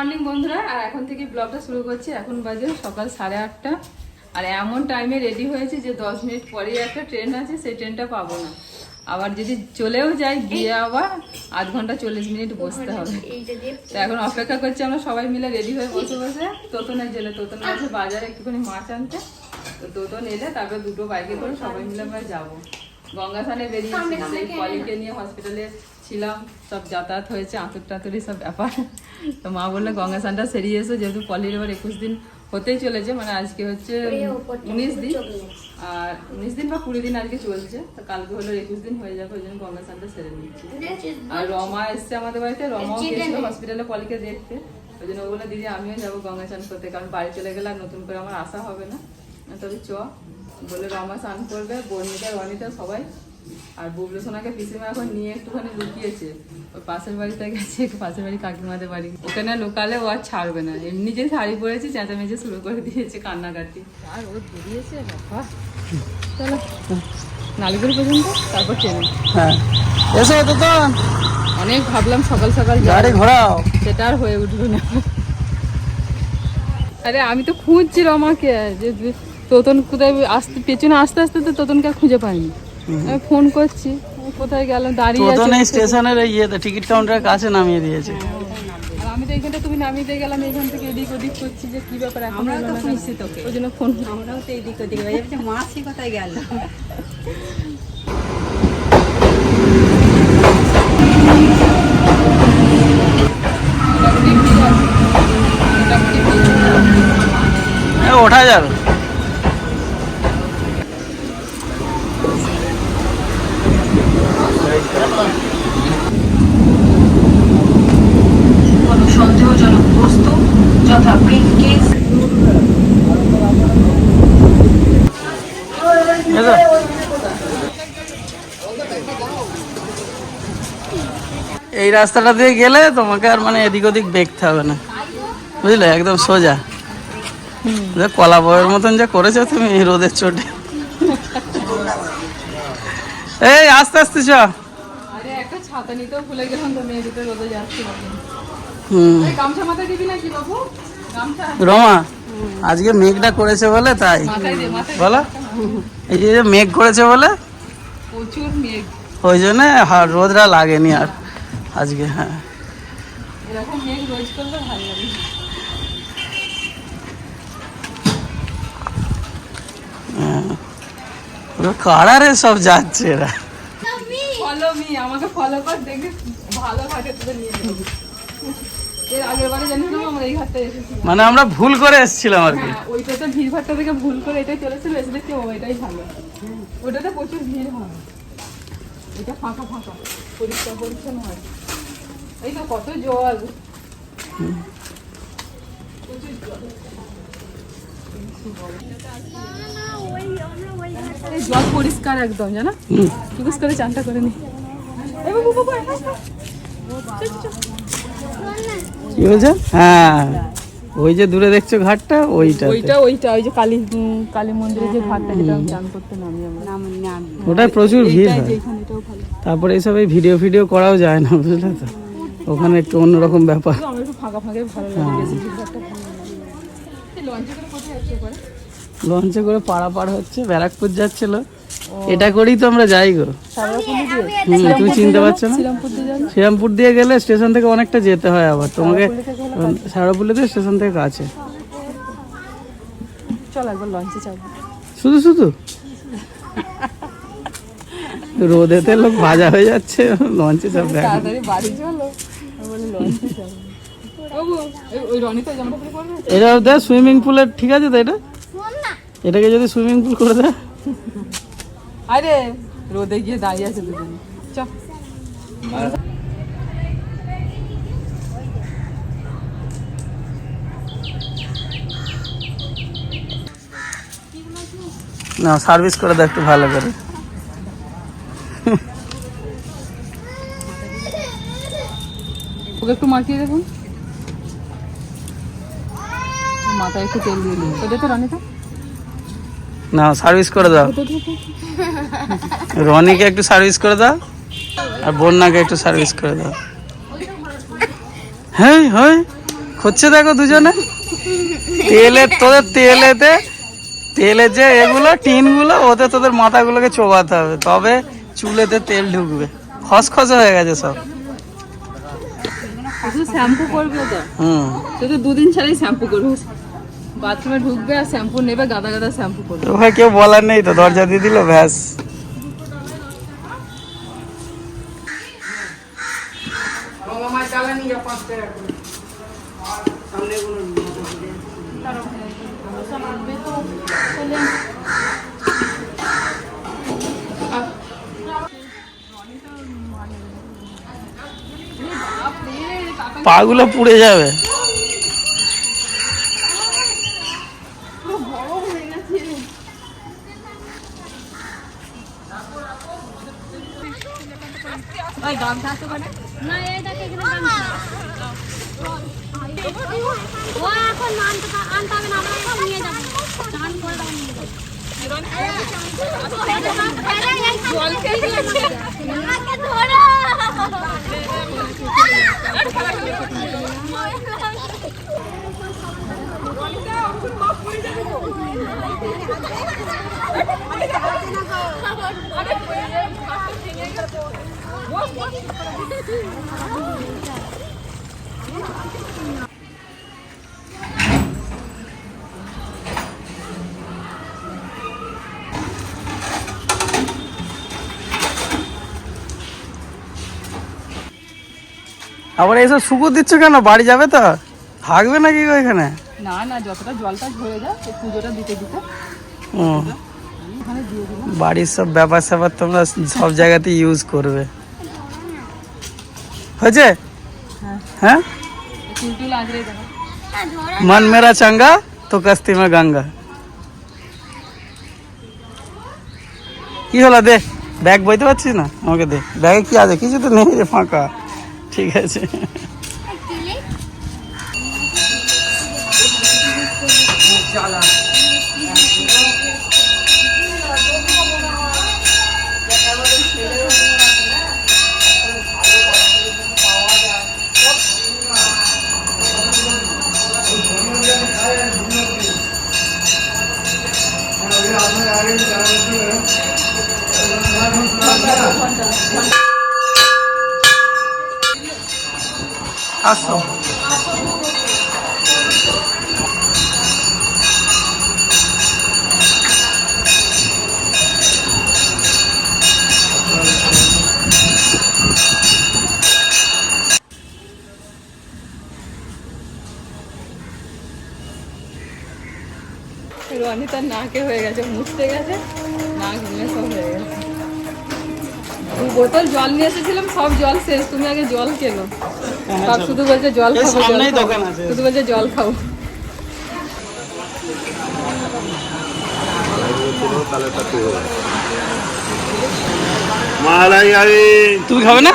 Morning বন্ধুরা আর এখন থেকে ব্লগটা শুরু করছি। এখন বাজে সকাল সাড়ে আটটা। আর এমন টাইমে রেডি হয়েছে যে দশ মিনিট পরেই একটা ট্রেন আছে সেই ট্রেনটা পাবো না। আবার যদি চলেও যাই গিয়ে আবার আধ ঘণ্টা চল্লিশ মিনিট বসতে হবে। তো এখন অপেক্ষা করছি আমরা সবাই মিলে রেডি হয়ে বসে বসে। তোতনের জেলে তোতন আছে বাজারে একটুখানি মাছ আনতে। তো তোতন এলে তারপর দুটো বাইকে করে সবাই মিলে আমরা যাব। গঙ্গাথানে বেরিয়েছি সেই কলিকে নিয়ে হসপিটালে ছিলাম সব যাতায়াত হয়েছে আঁতুর টাতুরি সব ব্যাপার। তো মা বলল গঙ্গা স্নানটা সেরিয়ে এসো যেহেতু পলির এবার একুশ দিন হতেই চলেছে মানে আজকে হচ্ছে উনিশ দিন। আর উনিশ দিন বা কুড়ি দিন আজকে চলছে তো কালকে হলো একুশ দিন হয়ে যাবে ওই জন্য গঙ্গা স্নানটা সেরে নিচ্ছি আর রমা এসছে আমাদের বাড়িতে রমাও গেছিল হসপিটালে পলিকে দেখতে ওই জন্য ও বলল দিদি আমিও যাব গঙ্গা স্নান করতে কারণ বাড়ি চলে গেলে আর নতুন করে আমার আসা হবে না। তবে চ বলে রমা স্নান করবে বর্ণিতা রনিতা সবাই আর বুবলু সোনাকে পিসিমা এখন নিয়ে একটুখানি লুকিয়েছে। ওই পাশের বাড়িতে গেছে পাশের বাড়ি কাকিমাদের বাড়ি। ওখানে লোকালে ও আর ছাড়বে না। এমনি যে শাড়ি পরেছে চেঁচামেচে শুরু করে দিয়েছে কান্নাকাটি। আর ও বেরিয়েছে বাবা। চলো নালিগুড়ি পর্যন্ত তারপর ট্রেনে। হ্যাঁ। এসো তো তো অনেক ভাবলাম সকাল সকাল গাড়ি ঘোরাও। সেটা আর হয়ে উঠবে না। আরে আমি তো খুঁজছি রমাকে যে তোতন কোথায় আসতে পেছনে আসতে আসতে তো তোতনকে আর খুঁজে পাইনি। আমি ফোন করছি কোথায় গেল দাঁড়িয়ে তো আছে এই স্টেশনের এই ইয়েতে টিকিট কাউন্টারের কাছে নামিয়ে দিয়েছে। আর আমি তো এখানটা তুমি নামিয়ে দিয়ে গেলাম এখান থেকে এদিক ওদিক করছি যে কি ব্যাপার এখন আমরাও এলো তো তোকে। ওই জন্য ফোন আমরাও তো এদিক ওদিক হয়ে যাচ্ছে মাসি কোথায় গেল? ওঠা যাবে যথা ব্রিফকেস এই রাস্তাটা দিয়ে গেলে তোমাকে আর মানে এদিক ওদিক দেখতে হবে না। বুঝলে? একদম সোজা। কলা বয়ের মতন যা করেছ তুমি এই রোদের চোটে। এই আস্তে আস্তে চ। আরে একটা ছাতা নিতেও ভুলে গেলাম তো মেয়ে রোদে যাচ্ছি। রমা আজকে মেঘটা করেছে বলে তাই। বলো। এই যে মেঘ করেছে বলে? প্রচুর মেঘ। ওই জন্য রোদরা লাগেনি আর আজকে হ্যাঁ। এরকম মেঘ রোজ করলে ভালো লাগে। পুরো কারারে সব যাচ্ছে এরা? ফলো মি আমাকে ফলো কর দেখে ভালো ঘাটে তুলে নিয়ে যাব। মানে আমরা ভুল করে এসেছিলাম আর কি। হ্যাঁ ওইটাতে ভিড় ভাট্টা থেকে ভুল করে এটাই চলেছিল এসে দেখছি ও এটাই ভালো। ওটাতে প্রচুর ভিড় হয়। এটা ফাঁকা ফাঁকা। পরিষ্কার পরিচ্ছন্ন হয়। এই তো কত জল। প্রচুর জল। এই জল পরিষ্কার একদম জানো। টুকুস করে চানটা করে নি। এই বাবু, কি বলছে? হ্যাঁ। ওই যে দূরে দেখছ ঘাটটা ওইটা ওইটা ওইটা ওই যে কালী কালী মন্দিরে যে ঘাটটা যেটা আমি চান করতে নামি আমরা। ওটায় প্রচুর ভিড় হয়। তারপরে এইসব এই ভিডিও ফিডিও করাও যায় না বুঝলে তো? ওখানে একটু অন্যরকম ব্যাপার। লঞ্চে করে কোথায় যাচ্ছে করে লঞ্চে করে পাড়া পার হচ্ছে ব্যারাকপুর যাচ্ছিল। এটা করেই তো আমরা যাই গো। হুম, তুমি চিনতে পারছ না? শ্রীরামপুর দিয়ে গেলে স্টেশন থেকে অনেকটা যেতে হয় আবার। তোমাকে সারাপুলি দিয়ে স্টেশন থেকে কাছে। চল একবার লঞ্চে যাব। শুধু শুধু? রোদেতে লোক ভাজা হয়ে যাচ্ছে লঞ্চে সব বাড়ি চলো। লঞ্চে এটা দেখ সুইমিং পুলের ঠিক আছে তো এটা? এটাকে যদি সুইমিং পুল করে দেয়। আরে রোদে গিয়ে দাঁড়িয়ে আছে দুজন চ না সার্ভিস করে দেয় একটু ভালো করে ওকে একটু মাখিয়ে দেখুন মাথায় একটু তেল দিয়ে দিন এটা তো রনিতা না সার্ভিস করে দাও। রনিকে একটু সার্ভিস করে দাও আর বন্যাকে একটু সার্ভিস করে দাও। হ্যাঁ হয় খুঁজছে দেখো দুজনে? তেলে তোদের তেলেতে তেলের যে এগুলো টিনগুলো ওতে তোদের মাথাগুলোকে চোবাতে হবে। তবে চুলেতে তেল ঢুকবে। খসখসে হয়ে গেছে সব। শ্যাম্পু করবে তো? হুম। দুদিন ছাড়াই শ্যাম্পু করবে। বাথরুমে ঢুকবে আর শ্যাম্পু নেবে গাদা গাদা শ্যাম্পু করবে। তো ভাই কেউ বলার নেই তো দরজা দিয়ে দিল ব্যাস। পাগুলো পুড়ে যাবে না এই দেখে এখানে গামছা। ও এখন আনতে পা- আনতে হবে না আমরা এখন নিয়ে যাব চান করে দাও নিয়ে যাব। জল খেয়ে আমাকে ধরো আবার এইসব শুকুর দিচ্ছ কেন? বাড়ি যাবে তো? থাকবে নাকি ওইখানে না না যতটা জলটা ঝরে যায় পুজোটা দিতে দিতে। ও। বাড়ির সব ব্যাপার স্যাপার তোমরা সব জায়গাতে ইউজ করবে। হয়েছে হ্যাঁ চুল টুল আঁচড়ে দেবো মন মেরা চাঙ্গা তো কাস্তি মে গঙ্গা কি হলো দে ব্যাগ বইতে পারছিস না আমাকে দে ব্যাগে কি আছে কিছু তো নেই রে ফাঁকা ঠিক আছে আসো রনিতার নাকে হয়ে গেছে মুছতে গেছে নাক নিয়ে সব হয়ে গেছে। দু বোতল জল নিয়ে এসেছিলাম সব জল শেষ। তুমি আগে জল কেনো? সব শুধু বলছে জল খাব। শুধু বলছে জল খাব। মালাই আরে তুমি খাবে না?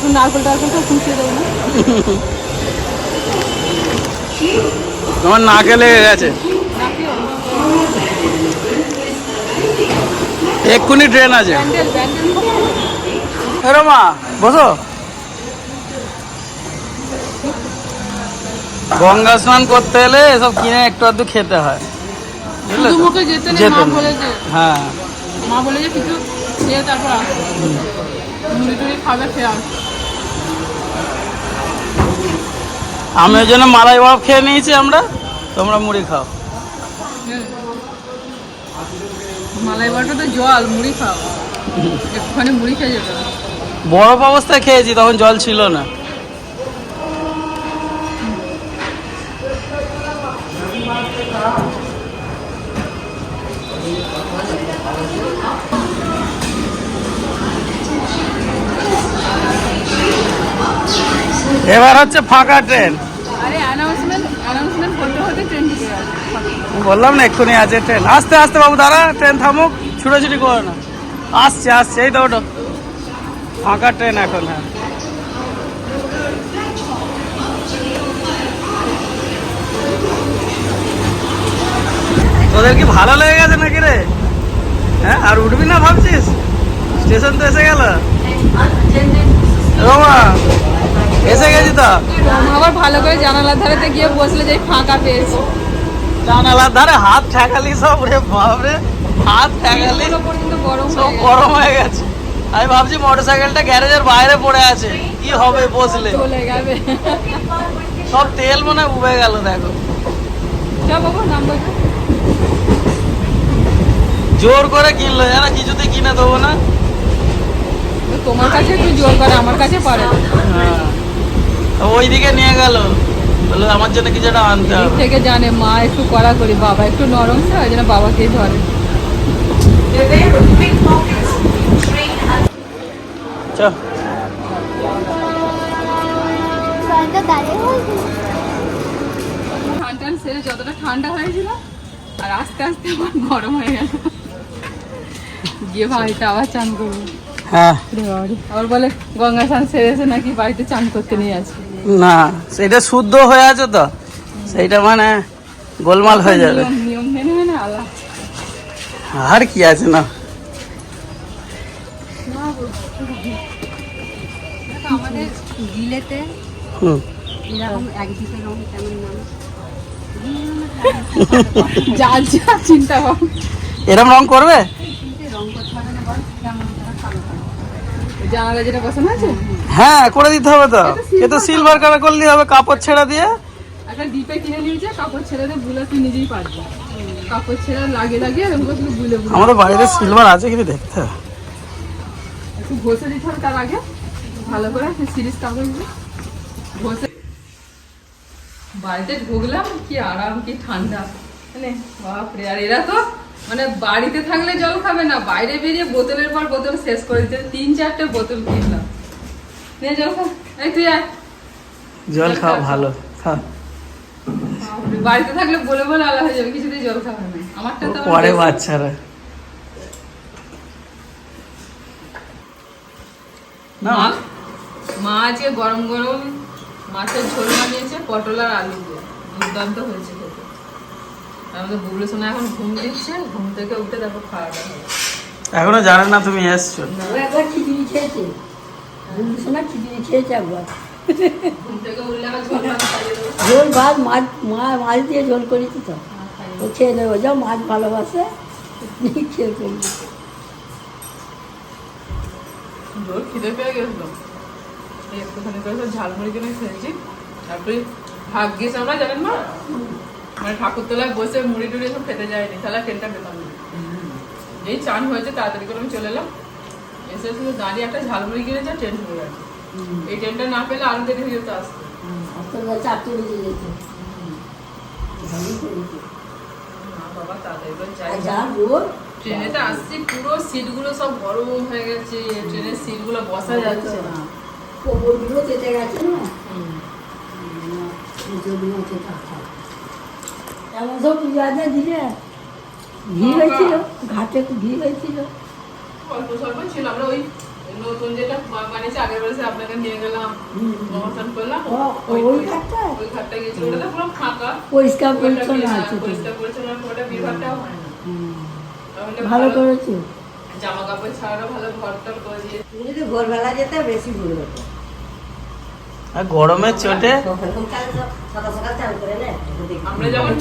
একটু নারকেল টারকেলটা দেবো না। তোমার নাকে লেগে গেছে। এক্ষুনি ট্রেন আছে। মা বসো। গঙ্গা স্নান করতে এলে এসব কিনে একটু আধটু খেতে হয়। হ্যাঁ। মা বলে যে কিছু তারপর খাবে খেয়ে আসবে আমি ওই জন্য মালাই বাপ খেয়ে নিয়েছি আমরা তোমরা মুড়ি খাও। মালাই তো জল মুড়ি খাও। একটুখানি মুড়ি খেয়ে যেতে বরফ অবস্থায় খেয়েছি তখন জল ছিল না। এবার হচ্ছে ফাঁকা ট্রেন। বললাম না এক্ষুনি আছে ট্রেন। আস্তে আস্তে বাবু দাঁড়া ট্রেন থামুক ছুটোছুটি করো না। আসছে আসছে এই তো ওটো ফাঁকা ট্রেন এখন হ্যাঁ। তোদের কি ভালো লেগে গেছে নাকি রে? হ্যাঁ আর উঠবি না ভাবছিস? স্টেশন তো এসে গেল। রমা এসে গেছি তো? আবার ভালো করে জানালার ধারেতে গিয়ে বসলে যে ফাঁকা পেয়েছি। জানালার ধারে হাত ঠেকালি সব রে বাপরে হাত ঠেকালি। সব গরম হয়ে গেছে। আমি ভাবছি মোটরসাইকেলটা গ্যারেজের বাইরে পড়ে আছে। কি হবে বসলে? সব তেল মনে হয় উবে গেল দেখো। জোর করে কিনলো জানা কিছুতে কিনে দেবো না। তোমার কাছে একটু জোর করে আমার কাছে পারে না। ওইদিকে নিয়ে গেল। বলল আমার জন্য কিছু একটা আনতে হবে। থেকে জানে মা একটু কড়া করি বাবা একটু নরম তো ওই জন্য বাবাকেই ধরে। চ জলটা ঠান্ডা সেরে যতটা ঠান্ডা হয়েছিল আর আস্তে আস্তে আমার গরম হয়ে গেল। গিয়ে ভাইটা আবার চান করব। হ্যাঁ। আবার বলে গঙ্গা স্নান সেরেছে নাকি বাড়িতে চান করতে নিয়ে আছে? না সেটা শুদ্ধ হয়ে আছে তো। সেইটা মানে গোলমাল হয়ে যাবে। নিয়ম নিয়ম মেনে আলা আর কি আছে না? আমাদের গিলেতে হুম। এরকম একদিকে রং কেমন নাম যার যা চিন্তা এরম রং করবে রং করতে হবে না বল কেমন তারা কালো কালো জানালা যেটা পছন্দ আছে? হ্যাঁ করে দিতে হবে তো। এ তো সিলভার কালার করলেই হবে কাপড় ছেড়া দিয়ে। একটা ডিপে কিনে নিয়েছে কাপড় ছেড়ে দিয়ে বুলে তুই নিজেই পারবি। কাপড় ছেড়ে লাগিয়ে লাগিয়ে এরকম করে শুধু বুলে বুলে আমাদের বাড়িতে সিলভার আছে কিন্তু দেখতে। একটু ঘষে দিতে হবে তার আগে। ভালো করে সিরিজ দিয়ে ঘষে বাড়িতে ঢুকলাম কি আরাম কি ঠান্ডা। মানে বাপরে আর এরা তো মানে বাড়িতে থাকলে জল খাবে না বাইরে বেরিয়ে বোতলের পর বোতল শেষ করে দিতে। তিন চারটে বোতল কিনলাম। নে জল খা। এই তুই আয়। জল খাওয়া ভালো। খা। বাড়িতে থাকলে বলে বলে আলাদা হয়ে যাবে কিছুতেই জল খাবে না। আমারটা তো পরে। বাচ্চারা। না। মা আজকে গরম গরম মাছের ঝোল বানিয়েছে পটল আর আলু দিয়ে। দুর্দান্ত হয়েছে খেতে। আমাদের সোনা এখন ঘুম দিচ্ছে ঘুম থেকে উঠে তারপর খাওয়া দাওয়া এখনও জানে না তুমি এসছো। একবার খিচুড়ি খেয়েছে। শোনা খিচুড়ি খেয়েছে একবার। ঝোল ভাত মাছ মা মাছ দিয়ে ঝোল করেছি তো। ও খেয়ে নেব যাও মাছ ভালোবাসে খেয়ে জোর খিদে পেয়ে গেছিল। এই একটুখানি করে ঝালমুড়ি কিনে খেয়েছি। তারপরে ভাগ্যিস আমরা জানেন মা? মানে ঠাকুরতলায় বসে মুড়ি টুড়ি সব খেতে যায়নি তাহলে ট্রেনটা পেতাম না। যেই চান হয়েছে তাড়াতাড়ি করে আমি চলে এলাম। এসে শুধু দাঁড়িয়ে একটা ঝালমুড়ি কিনেছে ট্রেন হয়ে গেছে। এই ট্রেনটা না পেলে আরও দেরি হয়ে যেত আসতে। চারটে বেজে যেত বাবা তাড়াতাড়ি করে যা ট্রেনেতে আসছি পুরো সিটগুলো সব গরম হয়ে গেছে ট্রেনের সিটগুলো বসা যাচ্ছে গেছে না হুম। পুজোগুলো চেটে খায়। এমন সব পুজো দিলে ভিড় হয়েছিল ঘাটে ভিড় হয়েছিল অল্প স্বল্প ছিল আমরা ওই নতুন যেটা বানিয়েছে আগের বছর আপনাকে নিয়ে গেলাম অনুষ্ঠান করলাম ওই- ওই ওই- ঘাটটা গেছিল ওটা পুরো ফাঁকা পরিষ্কার পরিচ্ছন্ন আছে পরিষ্কার পরিচ্ছন্ন ওটা বিভাগটাও হয় না ভালো করেছে জামা কাপড় ছাড়া ভালো ঘর টর করে দিয়ে যদি ভোরবেলা যেতে বেশি ভুল হতো আর গরমের চোটে? আমরা যখন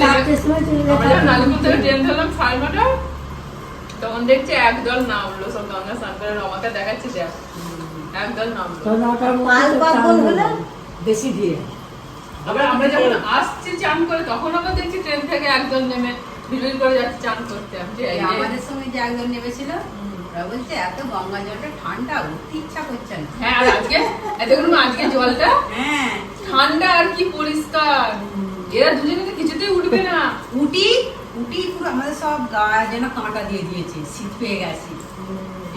ট্রেন ধরলাম সাড়ে নটা তখন দেখছি একদল নামলো সব গঙ্গা স্নান করে রমাকে দেখাচ্ছি দেখ। একদল নামলো। তো নটার মাল মধ্যে পাগল হলে? বেশি ভিড়। আবার আমরা যখন আসছি চান করে তখন আবার দেখছি ট্রেন থেকে একজন নেমে ভিড় করে যাচ্ছে চান করতে। আমাদের সঙ্গে যে একজন নেমেছিল ওরা বলছে এত গঙ্গা জলটা ঠান্ডা উঠতে ইচ্ছা করছে না। হ্যাঁ আর আজকে? এই দেখুন আজকে জলটা? হ্যাঁ। ঠান্ডা আর কি পরিষ্কার। এরা দুজনে তো কিছুতেই উঠবে না। উটি উটি পুরো আমাদের সব গায়ে যেন কাঁটা দিয়ে দিয়েছে শীত পেয়ে গেছি।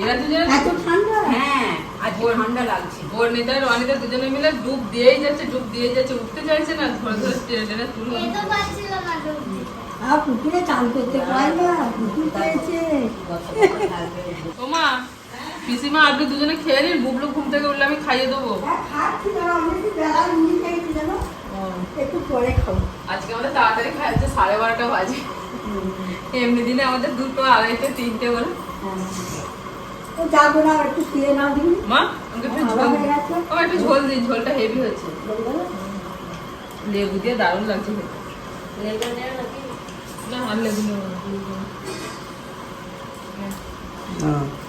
এরা দুজনে এত ঠান্ডা? হ্যাঁ আজকে ঠান্ডা লাগছে। ওর নেতা রনিতা দুজনে মিলে ডুব দিয়েই যাচ্ছে ডুব দিয়ে যাচ্ছে উঠতে চাইছে না ধরে ধরে টেনে টেনে তুললো আর পুকুরে চান করতে পারে না পুকুর পেয়েছে। ওমা পিসিমা আপনি দুজনে খেয়ে নিন বুবলু ঘুম থেকে উঠলে আমি খাইয়ে দেবো। একটু পরে খাব। আজকে আমাদের তাড়াতাড়ি সাড়ে বারোটা বাজে। এমনি দিনে আমাদের দুটো আড়াইটে তিনটে বলে। ও যাব না একটু শুয়ে নাও দিবি মা আমাকে একটু ঝোল ও একটু ঝোল দিন ঝোলটা হেভি হচ্ছে লেবু দিয়ে দারুণ লাগছে লেবু নেব না। হ্যাঁ,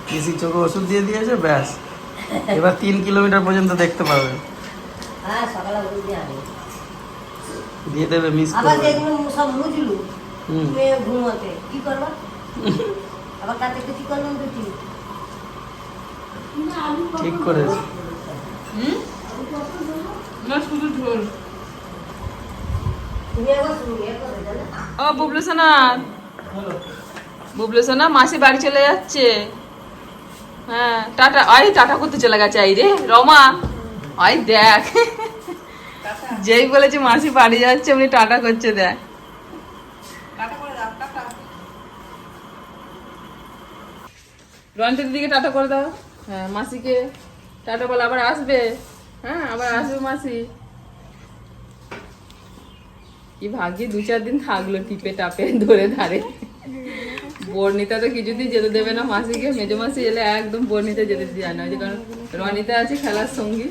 পিসি চোখে ওষুধ দিয়ে দিয়েছে ব্যাস এবার তিন কিলোমিটার পর্যন্ত দেখতে পাবে হ্যাঁ দিয়ে দেবে মিস আবার করবে সব বুঝলু ঘুমোতে কি করবা আবার কাতে কিছু করলাম তো ঠিক ঠিক করেছে হুম না শুধু ঝোল তুমি একবার শুরু ও, বুবলু সোনা। মাসি বাড়ি চলে যাচ্ছে। হ্যাঁ টাটা। আই টাটা করতে চলে গেছে আই রে। রমা আই দেখ। যেই বলেছে মাসি বাড়ি যাচ্ছে, উনি টাটা করছে, দেখ। রনিতা দিদিকে টাটা করে দাও। হ্যাঁ মাসিকে। টাটা বলে আবার আসবে। হ্যাঁ আবার আসবে মাসি। কি ভাগ্যে দু চার দিন থাকল টিপে টাপে ধরে ধারে। বর্ণিতা তো কিছুতেই যেতে দেবে না, মাসিকে, মেজো মাসি এলে একদম বর্ণিতা যেতে যায় না কারণ রনিতা আছে খেলার সঙ্গী,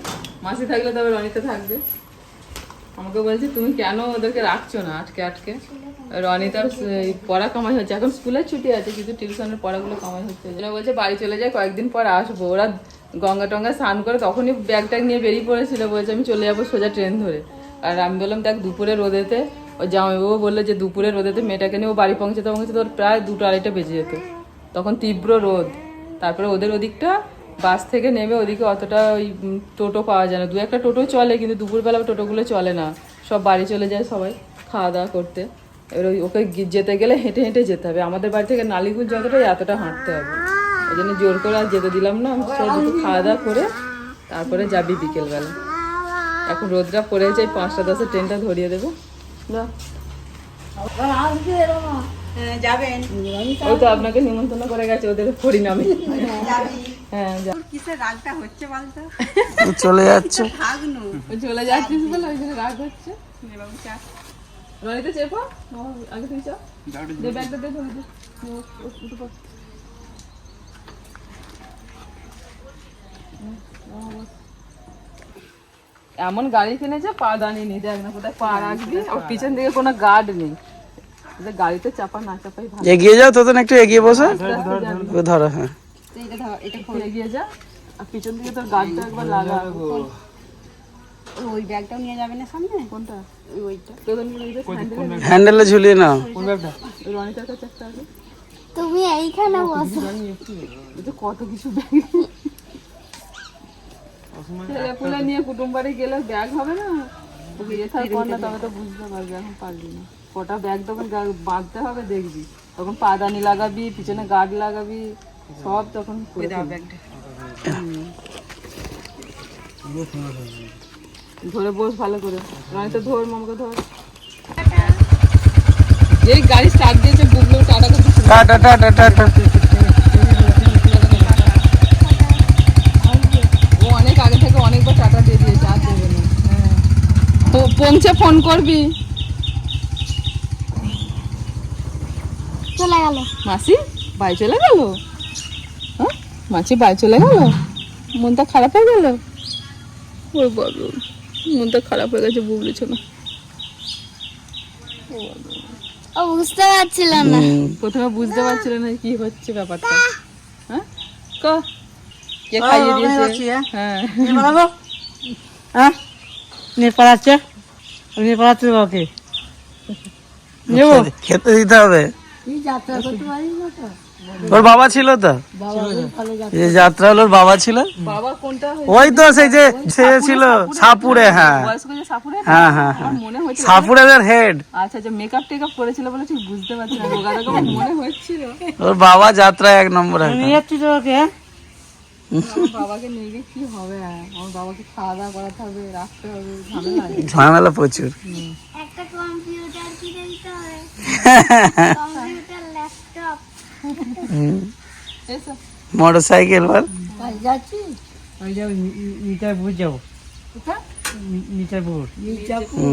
মাসি থাকলে তবে রনিতা থাকবে। আমাকে বলছে, তুমি কেন ওদেরকে রাখছো না আটকে আটকে? রনিতার পড়া কামাই হচ্ছে, এখন স্কুলের ছুটি আছে, কিন্তু টিউশনের পড়াগুলো কামাই হচ্ছে। ওই বলছে, বাড়ি চলে যায়, কয়েকদিন পর আসব। ওরা গঙ্গা টঙ্গা স্নান করে তখনই ব্যাগ ট্যাগ নিয়ে বেরিয়ে পড়েছিল, বলছে, আমি চলে যাব সোজা ট্রেন ধরে। আর আমি বললাম, দেখ, দুপুরে রোদেতে ও জামাইবাবু বলল যে দুপুরে রোদেতে মেয়েটাকে নিয়ে ও বাড়ি পৌঁছতে পৌঁছতে ওর প্রায় দুটো আড়াইটা বেজে যেত। তখন তীব্র রোদ। তারপরে ওদের ওদিকটা বাস থেকে নেমে ওদিকে অতটা ওই টোটো পাওয়া যায় না। দু একটা টোটো চলে, কিন্তু দুপুরবেলা টোটোগুলো চলে না। সব বাড়ি চলে যায় সবাই খাওয়া দাওয়া করতে। এবার ওই, ওকে যেতে গেলে হেঁটে হেঁটে যেতে হবে। আমাদের বাড়ি থেকে নালিগুল যতটা এতটা হাঁটতে হবে। ওই জন্য জোর করে আর যেতে দিলাম না। সব দুটো খাওয়া দাওয়া করে তারপরে যাবি বিকেলবেলা। এখন রোদটা পড়ে এই পাঁচটা দশের ট্রেনটা ধরিয়ে দেবো। হ্যাঁ, যাবেন। ওই তো আপনাকে নিমন্ত্রণ করে গেছে ওদের পরিণামে। হ্যাঁ কিসের রাগটা হচ্ছে বলতো? চলে যাচ্ছে। থাক নু। চলে বলে ওই জন্য রাগ হচ্ছে। রনিতে চেপো। আগে তুই চা। দে ব্যাগটা ধরে উঠে। এমন গাড়ি কিনেছে পা দাঁড়িয়ে নি দেখ না কোথায় পা রাখবি? আর পিছন দিকে কোনো গার্ড নেই। গাড়িতে চাপা না চাপাই ভালো। এগিয়ে যাও তোদের একটু এগিয়ে বসে। ধরো হ্যাঁ। একটু এগিয়ে যা। আর পিছন দিকে তোর গার্ডটা একবার লাগা। ওই ব্যাগটাও নিয়ে যাবে না সামনে? কোনটা? ওইটা। ওই হ্যান্ডেলে ঝুলিয়ে নাও। ওই রনিতার কাছে একটা আছে। তুমি এইখানে বসো। কত কিছু ব্যাগ। ছেলে পুলে নিয়ে কুটুম বাড়ি গেলে ব্যাগ হবে না? বিয়ে থাক কর না তবে তো বুঝতে পারবি এখন পারবি না। কটা ব্যাগ তখন বাঁধতে হবে দেখবি। তখন পাদানি লাগাবি পিছনে গার্ড লাগাবি সব তখন। ধরে বস ভালো করে। নয়তো ধর মামাকে ধর। যেই গাড়ি স্টার্ট দিয়েছে বুবলো টাটা টাটা টাটা টাটা ও অনেক আগে থেকে অনেকবার টাকা দিয়ে দিয়েছে আর দেবে না হ্যাঁ তো পৌঁছে ফোন করবি। চলে গেল। মাসি বাই চলে গেল? হ্যাঁ? মাসি বাই চলে গেল? মনটা খারাপ হয়ে গেল? ওই বাবু মনটা খারাপ হয়ে গেছে বুবলি ও বুঝতে পারছিল না। প্রথমে বুঝতে পারছিল না কি হচ্ছে ব্যাপারটা। হ্যাঁ? ক? কে খাইয়ে দিয়েছে? হ্যাঁ। হ্যাঁ? বাবাকে খেতে- খেতে দিতে হবে। ওর বাবা ছিল তো। এই যে যাত্রা। হলো ওর বাবা ছিল। বাবা ওই তো সেই যে সে ছিল সাপুরে হ্যাঁ। সাপুরে হ্যাঁ হ্যাঁ হ্যাঁ। সাপুরের হেড আচ্ছা আচ্ছা মেকআপ টেকআপ করেছিল বলে ঠিক বুঝতে পারছি না। মনে ওর বাবা যাত্রা এক নম্বর। নিয়ে যাচ্ছি তো ওকে আমার বাবাকে নিয়ে গিয়ে কি হবে? আমার বাবাকে খাওয়া দাওয়া করাতে হবে রাখতে হবে ঝামেলা প্রচুর। একটা কম্পিউটার কিনে দিতে হবে। Computer laptop. Motorcycle ball. যাচ্ছি? ওই যে মিটারপুর যাব। কোথায়? মিটারপুর ও।